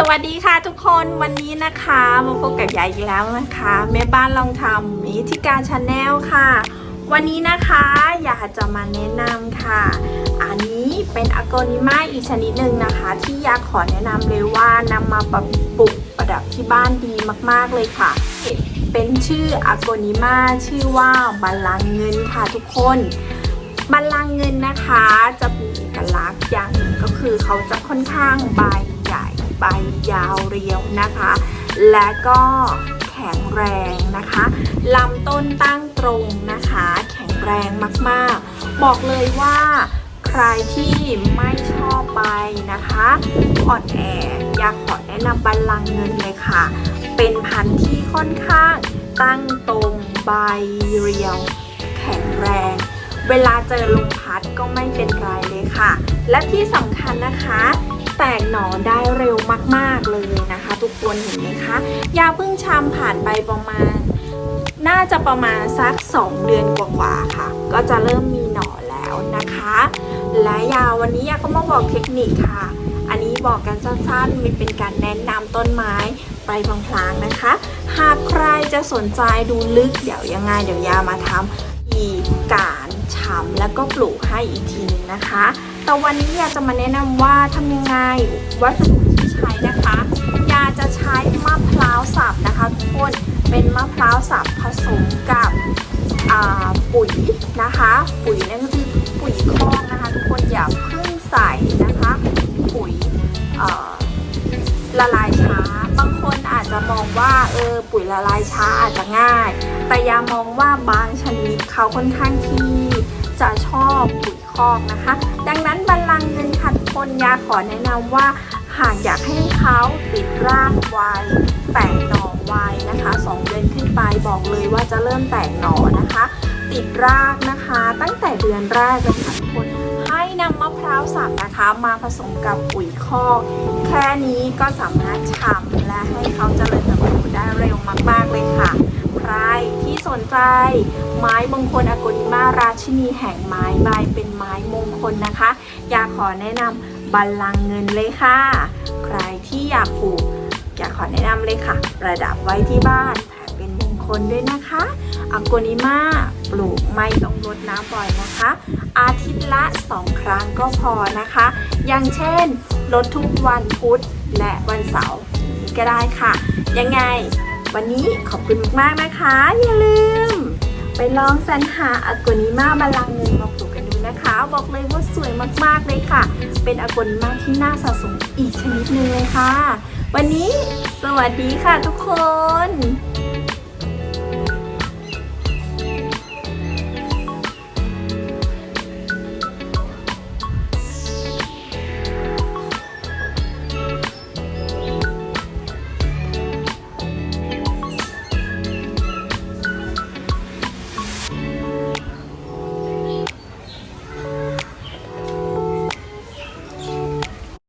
สวัสดีค่ะทุกคนวันนี้นะคะมาพบกับยายอีกแล้วนะคะแม่บ้านลองทำมิทิการชาแนลค่ะ วันนี้นะคะอยากจะมาแนะนำค่ะ อันนี้เป็นอโกนิมาอีกชนิดหนึ่งนะคะ ที่อยากขอแนะนำเลยว่านำมาปรับปลูกประดับที่บ้านดีมากๆเลยค่ะ เป็นชื่ออโกนิมาชื่อว่าบัลลังเงินค่ะทุกคนบัลลังเงินนะคะจะมีเอกลักษณ์อย่างหนึ่งก็คือเขาจะค่อนข้างใบ ใบยาวเรียวนะคะ และก็แข็งแรงนะคะลำต้นตั้งตรงนะคะ แข็งแรงมากๆ บอกเลยว่าใครที่ไม่ชอบใบนะคะอ่อนแออยากขอแนะนำบัลลังเงินเลยค่ะ เป็นพันธุ์ที่ค่อนข้างตั้งตรงใบเรียว แข็งแรง เวลาเจอลมพัดก็ไม่เป็นไรเลยค่ะ และที่สำคัญนะคะ แตกหน่อได้เร็วมากๆเลยนะคะ ทุกคนเห็นไหมคะยาพิ่งชำผ่านไปประมาณ น่าจะประมาณสัก 2 เดือนกว่าๆค่ะ ก็จะเริ่มมีหน่อแล้วนะคะ และยาวันนี้ยาก็มาบอกเทคนิคค่ะ อันนี้บอกกันสั้นๆมีเป็นการแนะนำต้นไม้ไปพลางๆนะคะ หากใครจะสนใจดูลึกเดี๋ยวยังไงเดี๋ยวยามาทำอีกการฉ่ำแล้วก็ปลูกให้อีกทีหนึงนะคะ แต่วันนี้อยากจะมาแนะนำว่าทำยังไงวัสดุที่ใช้นะคะยาจะใช้มะพร้าวสับนะคะทุกคนเป็นมะพร้าวสับผสมกับปุ๋ยนะคะ ปุ๋ยนั่นก็คือปุ๋ยคอกนะคะทุกคนอย่าเพิ่งใส่นะคะ ปุ๋ยละลายช้า บางคนอาจจะมองว่าเออปุ๋ยละลายช้าอาจจะง่าย แต่อยามองว่าบางชนิดเขาค่อนข้างที่จะชอบปุ๋ย คอกนะคะ ดังนั้นบัลลังก์เงินค่ะทุกคนยาขอแนะนำว่าหากอยากให้เขาติดรากไวแตกหน่อไวนะคะ2เดือนขึ้นไปบอกเลยว่าจะเริ่มแตกหน่อนะคะ ติดรากนะคะ ตั้งแต่เดือนแรกเลยค่ะทุกคนให้นำมะพร้าวสับนะคะ มาผสมกับปุ๋ยคอก แค่นี้ก็สามารถฉ่ำและให้เขา ไม้มงคลอโกนิมาราชินีแห่งไม้ใบเป็นไม้มงคลนะคะอยากขอแนะนำบัลลังก์เงินเลยค่ะ ใครที่อยากปลูกอยากขอแนะนำเลยค่ะ ประดับไว้ที่บ้านแถมเป็นมงคลด้วยนะคะอโกนิมาปลูกไม่ต้องรดน้ำบ่อยนะคะ อาทิตย์ละ 2 ครั้งก็พอนะคะ อย่างเช่นลดทุกวันพุธและวันเสาร์ก็ได้ค่ะ ยังไง วันนี้ขอบคุณมากๆนะคะ อย่าลืม ไปลองสรรหาอากนิมาบาลังเงินมาปลูกกันดูนะคะ บอกเลยว่าสวยมากๆเลยค่ะ เป็นอากนิมาที่น่าสะสมอีกชนิดหนึ่งเลยค่ะ วันนี้สวัสดีค่ะทุกคน